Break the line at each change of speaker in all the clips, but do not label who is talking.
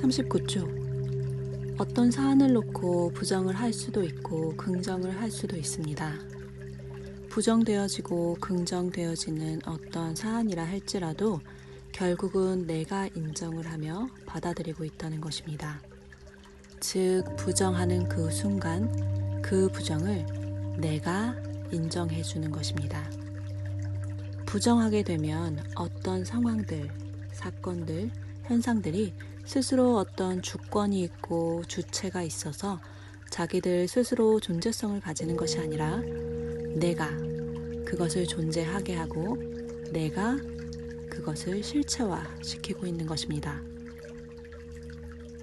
39조. 어떤 사안을 놓고 부정을 할 수도 있고 긍정을 할 수도 있습니다. 부정되어지고 긍정되어지는 어떤 사안이라 할지라도 결국은 내가 인정을 하며 받아들이고 있다는 것입니다. 즉, 부정하는 그 순간 그 부정을 내가 인정해 주는 것입니다. 부정하게 되면 어떤 상황들, 사건들, 현상들이 스스로 어떤 주권이 있고 주체가 있어서 자기들 스스로 존재성을 가지는 것이 아니라 내가 그것을 존재하게 하고 내가 그것을 실체화 시키고 있는 것입니다.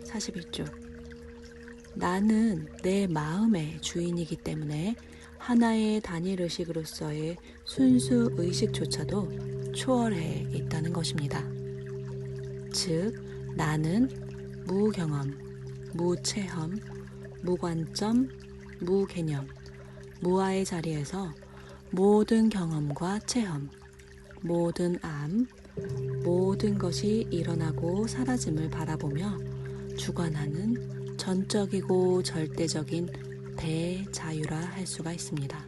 41조. 나는 내 마음의 주인이기 때문에 하나의 단일 의식으로서의 순수 의식조차도 초월해 있다는 것입니다. 즉, 나는 무경험, 무체험, 무관점, 무개념, 무아의 자리에서 모든 경험과 체험, 모든 암, 모든 것이 일어나고 사라짐을 바라보며 주관하는 전적이고 절대적인 대자유라 할 수가 있습니다.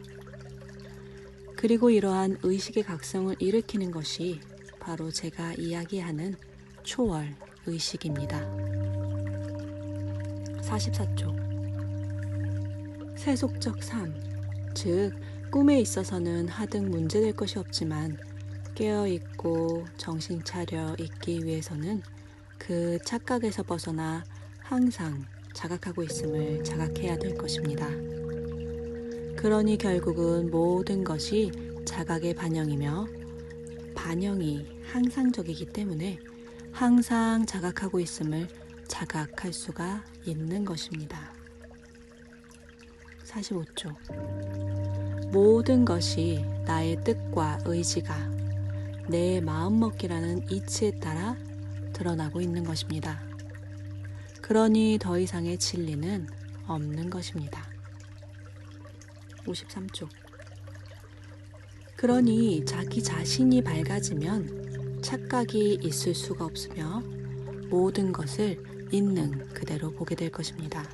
그리고 이러한 의식의 각성을 일으키는 것이 바로 제가 이야기하는 초월 의식입니다. 44조 세속적 삶, 즉 꿈에 있어서는 하등 문제될 것이 없지만 깨어 있고 정신 차려 있기 위해서는 그 착각에서 벗어나 항상 자각하고 있음을 자각해야 될 것입니다. 그러니 결국은 모든 것이 자각의 반영이며 반영이 항상적이기 때문에 항상 자각하고 있음을 자각할 수가 있는 것입니다. 45조. 모든 것이 나의 뜻과 의지가 내 마음먹기라는 이치에 따라 드러나고 있는 것입니다. 그러니 더 이상의 진리는 없는 것입니다. 53조. 그러니 자기 자신이 밝아지면 착각이 있을 수가 없으며 모든 것을 있는 그대로 보게 될 것입니다.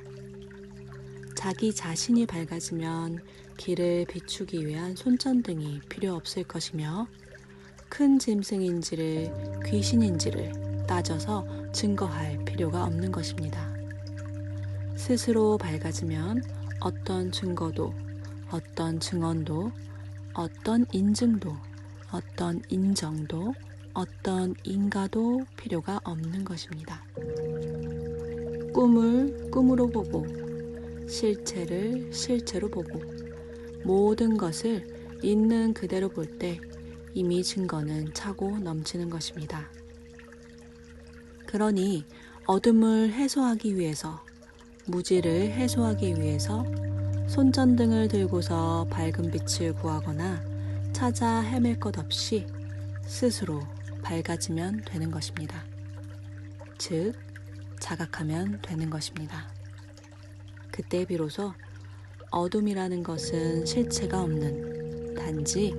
자기 자신이 밝아지면 길을 비추기 위한 손전등이 필요 없을 것이며 큰 짐승인지를 귀신인지를 따져서 증거할 필요가 없는 것입니다. 스스로 밝아지면 어떤 증거도, 어떤 증언도, 어떤 인증도, 어떤 인정도, 어떤 인가도 필요가 없는 것입니다. 꿈을 꿈으로 보고, 실체를 실체로 보고, 모든 것을 있는 그대로 볼 때 이미 증거는 차고 넘치는 것입니다. 그러니 어둠을 해소하기 위해서, 무지를 해소하기 위해서 손전등을 들고서 밝은 빛을 구하거나 찾아 헤맬 것 없이 스스로 밝아지면 되는 것입니다. 즉, 자각하면 되는 것입니다. 그때 비로소 어둠이라는 것은 실체가 없는 단지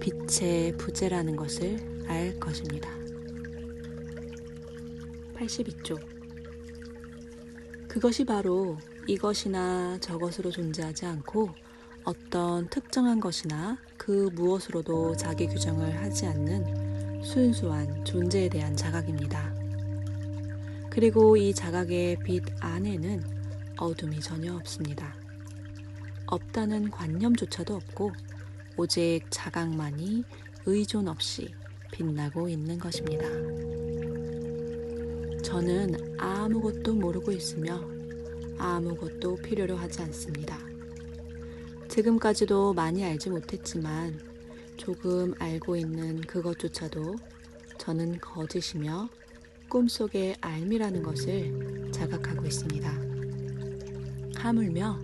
빛의 부재라는 것을 알 것입니다. 82조. 그것이 바로 이것이나 저것으로 존재하지 않고 어떤 특정한 것이나 그 무엇으로도 자기 규정을 하지 않는 순수한 존재에 대한 자각입니다. 그리고 이 자각의 빛 안에는 어둠이 전혀 없습니다. 없다는 관념조차도 없고 오직 자각만이 의존 없이 빛나고 있는 것입니다. 저는 아무것도 모르고 있으며 아무것도 필요로 하지 않습니다. 지금까지도 많이 알지 못했지만 조금 알고 있는 그것조차도 저는 거짓이며 꿈속의 알미라는 것을 자각하고 있습니다. 하물며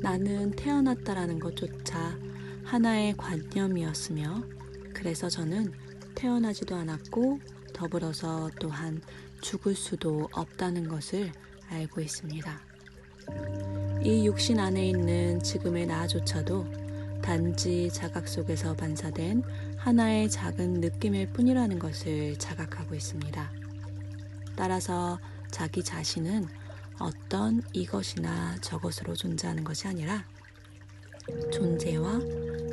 나는 태어났다라는 것조차 하나의 관념이었으며 그래서 저는 태어나지도 않았고 더불어서 또한 죽을 수도 없다는 것을 알고 있습니다. 이 육신 안에 있는 지금의 나조차도 단지 자각 속에서 반사된 하나의 작은 느낌일 뿐이라는 것을 자각하고 있습니다. 따라서 자기 자신은 어떤 이것이나 저것으로 존재하는 것이 아니라 존재와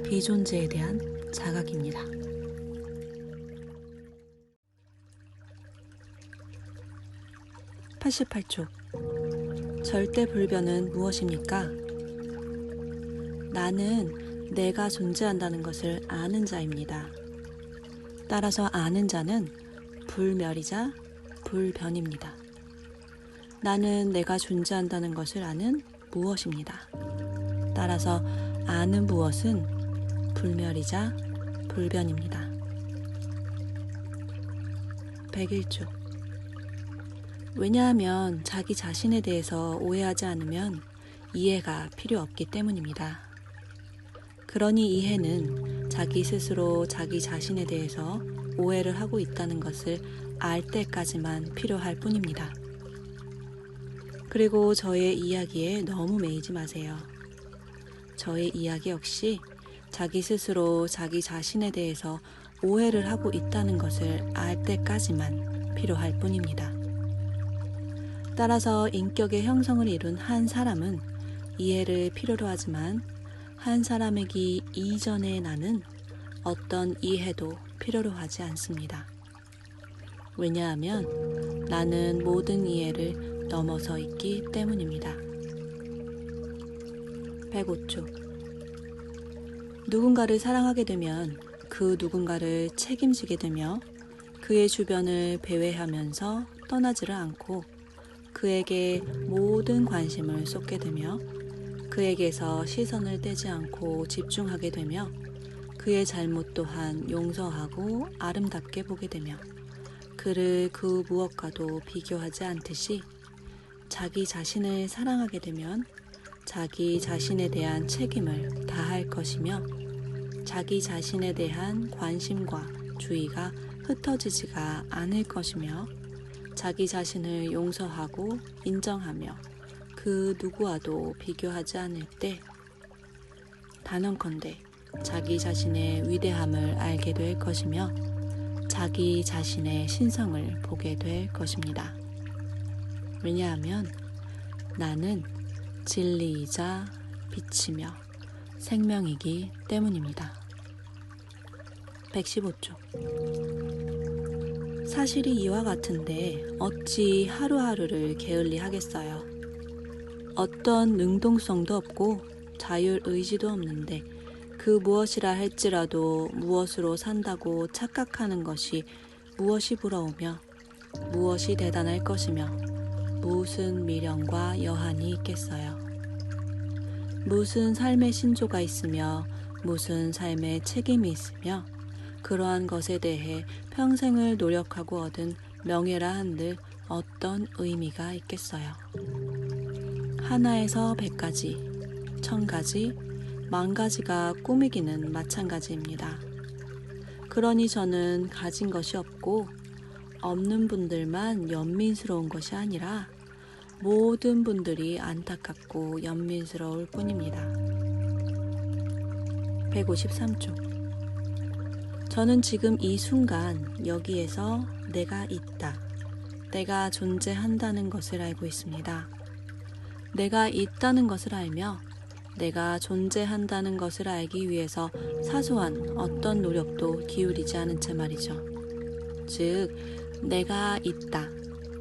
비존재에 대한 자각입니다. 88쪽 절대 불변은 무엇입니까? 나는 내가 존재한다는 것을 아는 자입니다. 따라서 아는 자는 불멸이자 불변입니다. 나는 내가 존재한다는 것을 아는 무엇입니다. 따라서 아는 무엇은 불멸이자 불변입니다. 101조 왜냐하면 자기 자신에 대해서 오해하지 않으면 이해가 필요 없기 때문입니다. 그러니 이해는 자기 스스로 자기 자신에 대해서 오해를 하고 있다는 것을 알 때까지만 필요할 뿐입니다. 그리고 저의 이야기에 너무 매이지 마세요. 저의 이야기 역시 자기 스스로 자기 자신에 대해서 오해를 하고 있다는 것을 알 때까지만 필요할 뿐입니다. 따라서 인격의 형성을 이룬 한 사람은 이해를 필요로 하지만 한 사람에게 이전의 나는 어떤 이해도 필요로 하지 않습니다. 왜냐하면 나는 모든 이해를 넘어서 있기 때문입니다. 105조 누군가를 사랑하게 되면 그 누군가를 책임지게 되며 그의 주변을 배회하면서 떠나지를 않고 그에게 모든 관심을 쏟게 되며 그에게서 시선을 떼지 않고 집중하게 되며 그의 잘못 또한 용서하고 아름답게 보게 되며 그를 그 무엇과도 비교하지 않듯이 자기 자신을 사랑하게 되면 자기 자신에 대한 책임을 다할 것이며 자기 자신에 대한 관심과 주의가 흩어지지가 않을 것이며 자기 자신을 용서하고 인정하며 그 누구와도 비교하지 않을 때 단언컨대 자기 자신의 위대함을 알게 될 것이며 자기 자신의 신성을 보게 될 것입니다. 왜냐하면 나는 진리이자 빛이며 생명이기 때문입니다. 115쪽 사실이 이와 같은데 어찌 하루하루를 게을리 하겠어요. 어떤 능동성도 없고 자율 의지도 없는데 그 무엇이라 할지라도 무엇으로 산다고 착각하는 것이 무엇이 부러우며 무엇이 대단할 것이며 무슨 미련과 여한이 있겠어요. 무슨 삶의 신조가 있으며 무슨 삶의 책임이 있으며 그러한 것에 대해 평생을 노력하고 얻은 명예라 한들 어떤 의미가 있겠어요. 하나에서 백 가지, 천 가지, 만 가지가 꾸미기는 마찬가지입니다. 그러니 저는 가진 것이 없고 없는 분들만 연민스러운 것이 아니라 모든 분들이 안타깝고 연민스러울 뿐입니다. 153쪽 저는 지금 이 순간 여기에서 내가 있다. 내가 존재한다는 것을 알고 있습니다. 내가 있다는 것을 알며 내가 존재한다는 것을 알기 위해서 사소한 어떤 노력도 기울이지 않은 채 말이죠. 즉, 내가 있다.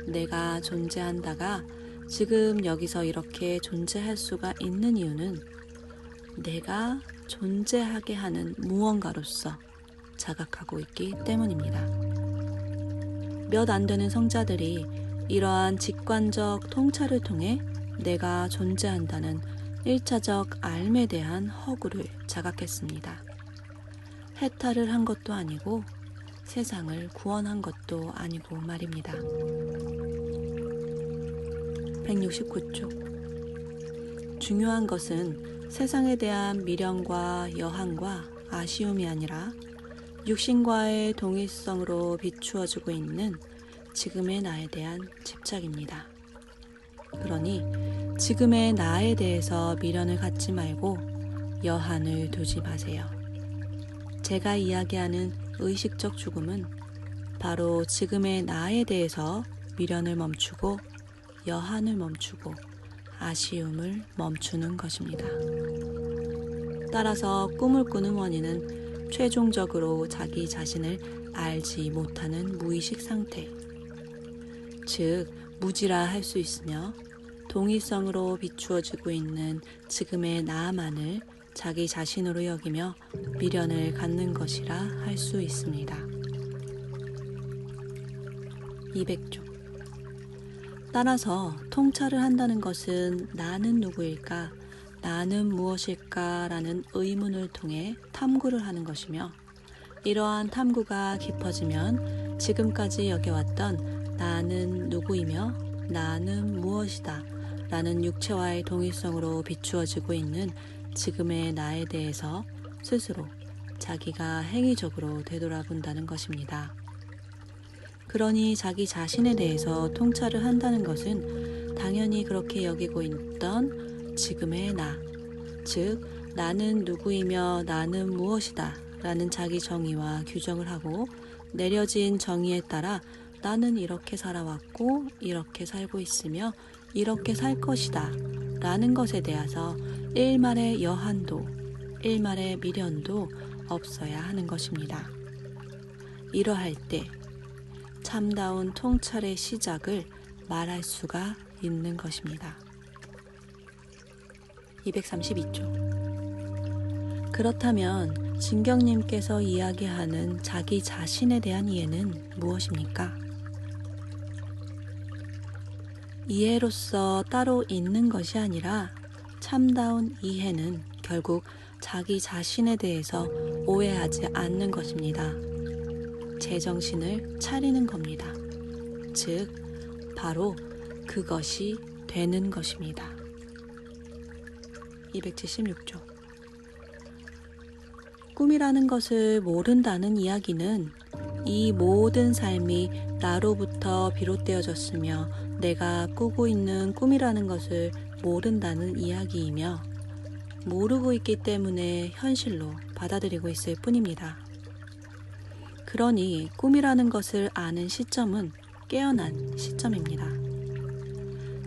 내가 존재한다가 지금 여기서 이렇게 존재할 수가 있는 이유는 내가 존재하게 하는 무언가로서 자각하고 있기 때문입니다. 몇 안 되는 성자들이 이러한 직관적 통찰을 통해 내가 존재한다는 1차적 알에 대한 허구를 자각했습니다. 해탈을 한 것도 아니고 세상을 구원한 것도 아니고 말입니다. 169쪽 중요한 것은 세상에 대한 미련과 여한과 아쉬움이 아니라 육신과의 동일성으로 비추어주고 있는 지금의 나에 대한 집착입니다. 그러니 지금의 나에 대해서 미련을 갖지 말고 여한을 두지 마세요. 제가 이야기하는 의식적 죽음은 바로 지금의 나에 대해서 미련을 멈추고 여한을 멈추고 아쉬움을 멈추는 것입니다. 따라서 꿈을 꾸는 원인은 최종적으로 자기 자신을 알지 못하는 무의식 상태, 즉, 무지라 할 수 있으며 동일성으로 비추어지고 있는 지금의 나만을 자기 자신으로 여기며 미련을 갖는 것이라 할 수 있습니다. 200조. 따라서 통찰을 한다는 것은 나는 누구일까, 나는 무엇일까 라는 의문을 통해 탐구를 하는 것이며 이러한 탐구가 깊어지면 지금까지 여겨왔던 나는 누구이며 나는 무엇이다 라는 육체와의 동일성으로 비추어지고 있는 지금의 나에 대해서 스스로 자기가 행위적으로 되돌아본다는 것입니다. 그러니 자기 자신에 대해서 통찰을 한다는 것은 당연히 그렇게 여기고 있던 지금의 나, 즉, 나는 누구이며 나는 무엇이다 라는 자기 정의와 규정을 하고 내려진 정의에 따라 나는 이렇게 살아왔고 이렇게 살고 있으며 이렇게 살 것이다 라는 것에 대해서 일말의 여한도 일말의 미련도 없어야 하는 것입니다. 이러할 때 참다운 통찰의 시작을 말할 수가 있는 것입니다. 232조. 그렇다면 진경님께서 이야기하는 자기 자신에 대한 이해는 무엇입니까? 이해로서 따로 있는 것이 아니라 참다운 이해는 결국 자기 자신에 대해서 오해하지 않는 것입니다. 제정신을 차리는 겁니다. 즉, 바로 그것이 되는 것입니다. 276조. 꿈이라는 것을 모른다는 이야기는 이 모든 삶이 나로부터 비롯되어졌으며 내가 꾸고 있는 꿈이라는 것을 모른다는 이야기이며 모르고 있기 때문에 현실로 받아들이고 있을 뿐입니다. 그러니 꿈이라는 것을 아는 시점은 깨어난 시점입니다.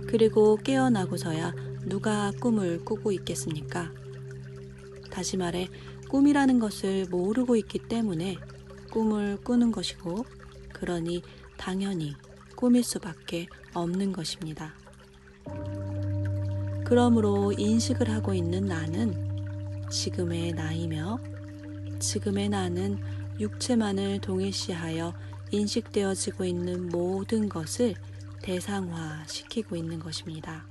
그리고 깨어나고서야 누가 꿈을 꾸고 있겠습니까? 다시 말해, 꿈이라는 것을 모르고 있기 때문에 꿈을 꾸는 것이고, 그러니 당연히 꿈일 수밖에 없는 것입니다. 그러므로 인식을 하고 있는 나는 지금의 나이며, 지금의 나는 육체만을 동일시하여 인식되어지고 있는 모든 것을 대상화시키고 있는 것입니다.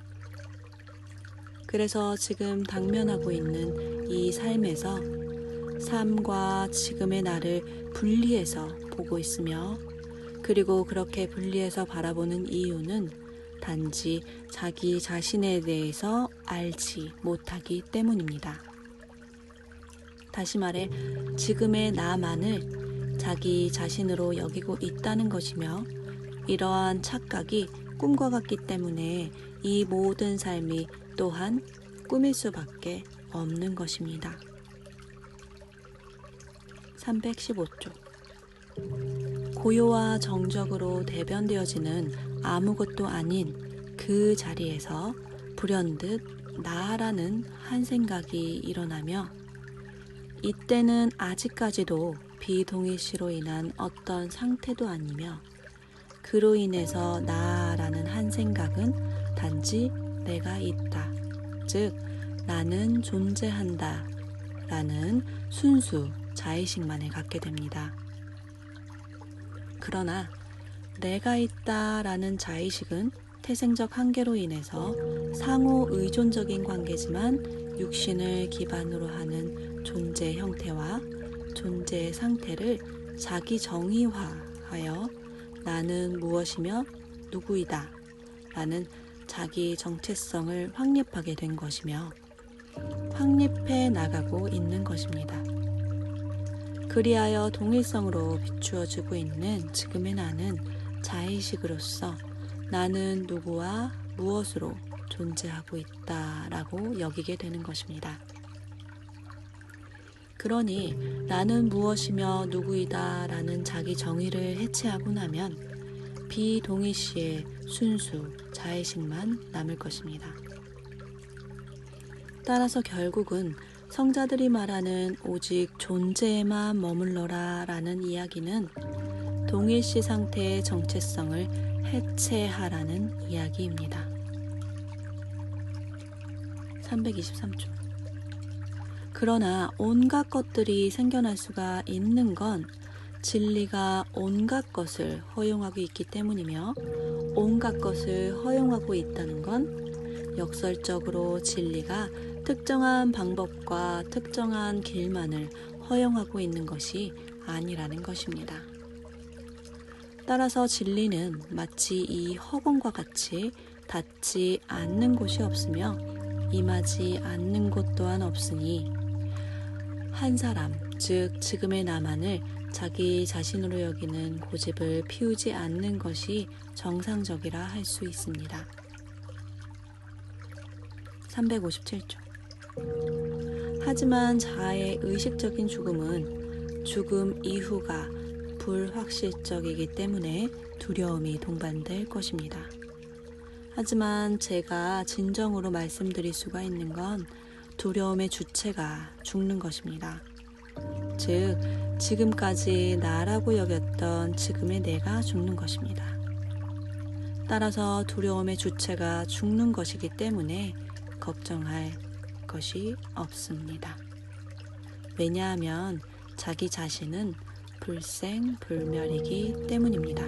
그래서 지금 당면하고 있는 이 삶에서 삶과 지금의 나를 분리해서 보고 있으며 그리고 그렇게 분리해서 바라보는 이유는 단지 자기 자신에 대해서 알지 못하기 때문입니다. 다시 말해 지금의 나만을 자기 자신으로 여기고 있다는 것이며 이러한 착각이 꿈과 같기 때문에 이 모든 삶이 또한 꿈일 수밖에 없는 것입니다. 315조 고요와 정적으로 대변되어지는 아무것도 아닌 그 자리에서 불현듯 나라는 한 생각이 일어나며 이때는 아직까지도 비동일시로 인한 어떤 상태도 아니며 그로 인해서 나라는 한 생각은 단지 내가 있다. 즉, 나는 존재한다. 라는 순수 자의식만을 갖게 됩니다. 그러나 내가 있다 라는 자의식은 태생적 한계로 인해서 상호 의존적인 관계지만 육신을 기반으로 하는 존재 형태와 존재의 상태를 자기 정의화하여 나는 무엇이며 누구이다 라는 자기 정체성을 확립하게 된 것이며 확립해 나가고 있는 것입니다. 그리하여 동일성으로 비추어지고 있는 지금의 나는 자의식으로서 나는 누구와 무엇으로 존재하고 있다라고 여기게 되는 것입니다. 그러니 나는 무엇이며 누구이다 라는 자기 정의를 해체하고 나면 비동의시의 순수, 자의식만 남을 것입니다. 따라서 결국은 성자들이 말하는 오직 존재에만 머물러라 라는 이야기는 동일시 상태의 정체성을 해체하라는 이야기입니다. 323조. 그러나 온갖 것들이 생겨날 수가 있는 건 진리가 온갖 것을 허용하고 있기 때문이며 온갖 것을 허용하고 있다는 건 역설적으로 진리가 특정한 방법과 특정한 길만을 허용하고 있는 것이 아니라는 것입니다. 따라서 진리는 마치 이 허공과 같이 닿지 않는 곳이 없으며 임하지 않는 곳 또한 없으니 한 사람, 즉 지금의 나만을 자기 자신으로 여기는 고집을 피우지 않는 것이 정상적이라 할 수 있습니다. 357조. 하지만 자아의 의식적인 죽음은 죽음 이후가 불확실적이기 때문에 두려움이 동반될 것입니다. 하지만 제가 진정으로 말씀드릴 수가 있는 건 두려움의 주체가 죽는 것입니다. 즉, 지금까지 나라고 여겼던 지금의 내가 죽는 것입니다. 따라서 두려움의 주체가 죽는 것이기 때문에 걱정할 것이 없습니다. 왜냐하면 자기 자신은 불생불멸이기 때문입니다.